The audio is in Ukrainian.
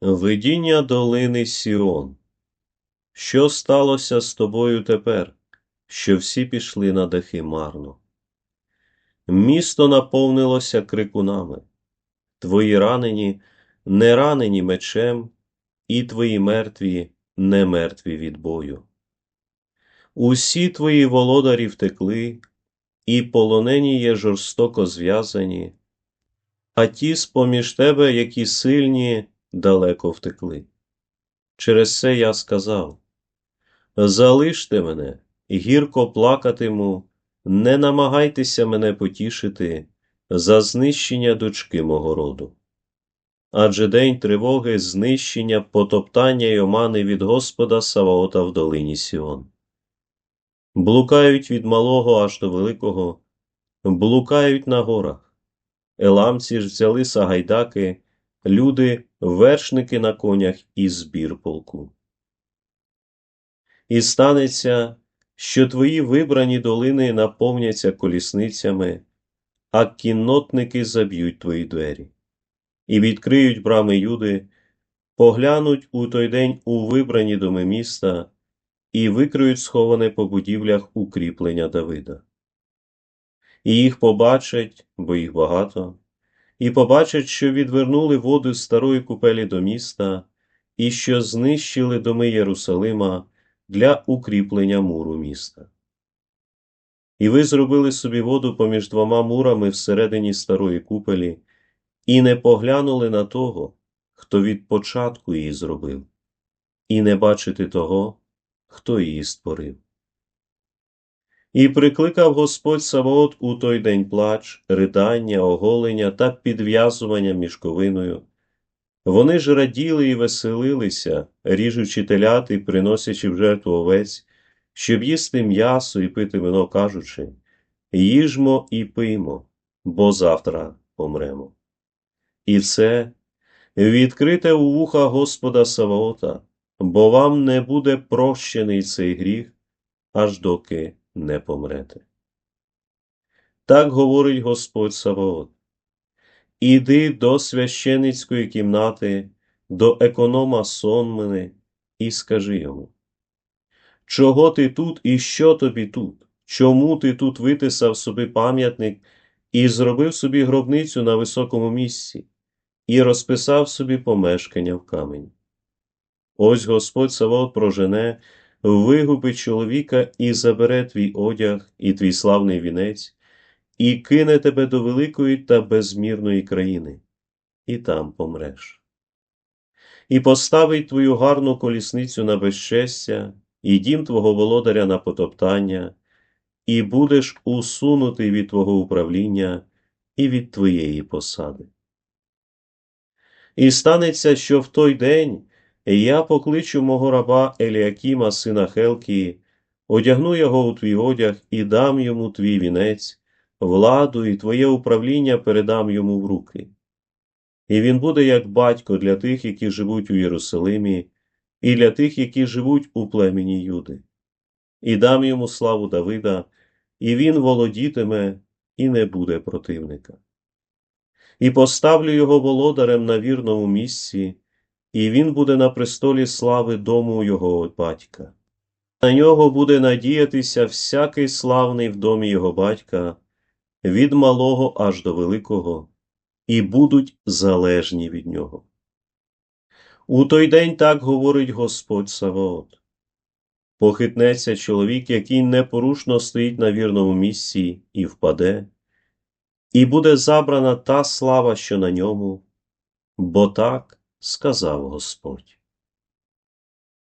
Видіння долини Сіон. Що сталося з тобою тепер, що всі пішли на дахи марно? Місто наповнилося крикунами, твої ранені не ранені мечем, і твої мертві не мертві від бою. Усі твої володарі втекли, і полонені є жорстоко зв'язані, а ті з-поміж тебе, які сильні, далеко втекли. Через це я сказав Залиште мене, гірко плакатиму, не намагайтеся мене потішити за знищення дочки мого роду. Адже день тривоги, знищення, потоптання й омани від Господа Саваота в долині Сіон. Блукають від малого аж до великого, блукають на горах. Еламці ж взяли сагайдаки, люди, вершники на конях і збір полку. І станеться, що твої вибрані долини наповняться колісницями, а кіннотники заб'ють твої двері, і відкриють брами Юди, поглянуть у той день у вибрані доми міста і викриють сховане по будівлях укріплення Давида. І їх побачать, бо їх багато, і побачать, що відвернули воду з старої купелі до міста, і що знищили доми Єрусалима для укріплення муру міста. І ви зробили собі воду поміж двома мурами всередині старої купелі, і не поглянули на того, хто від початку її зробив, і не бачити того, хто її створив. І прикликав Господь Саваот у той день плач, ридання, оголення та підв'язування мішковиною. Вони ж раділи і веселилися, ріжучи телят і приносячи в жертву овець, щоб їсти м'ясо і пити вино, кажучи їжмо і пиймо, бо завтра помремо. І все відкрите у вуха Господа Саваота, бо вам не буде прощений цей гріх, аж доки не помрете. Так говорить Господь Саваот. Іди до священицької кімнати, до економа Сонмини, і скажи йому, чого ти тут і що тобі тут? Чому ти тут витисав собі пам'ятник і зробив собі гробницю на високому місці, і розписав собі помешкання в камені? Ось Господь Саваот прожене, вигубить чоловіка і забере твій одяг і твій славний вінець і кине тебе до великої та безмірної країни, і там помреш. І поставить твою гарну колісницю на безчестя, і дім твого володаря на потоптання, і будеш усунутий від твого управління і від твоєї посади. І станеться, що в той день я покличу мого раба Еліакіма, сина Хелкії, одягну його у твій одяг і дам йому твій вінець, владу і твоє управління передам йому в руки. І він буде як батько для тих, які живуть у Єрусалимі, і для тих, які живуть у племені Юди. І дам йому славу Давида, і він володітиме, і не буде противника. І поставлю його володарем на вірному місці, і він буде на престолі слави дому його батька. На нього буде надіятися всякий славний в домі його батька, від малого аж до великого, і будуть залежні від нього. У той день так говорить Господь Саваот. Похитнеться чоловік, який непорушно стоїть на вірному місці і впаде, і буде забрана та слава, що на ньому, бо так сказав Господь.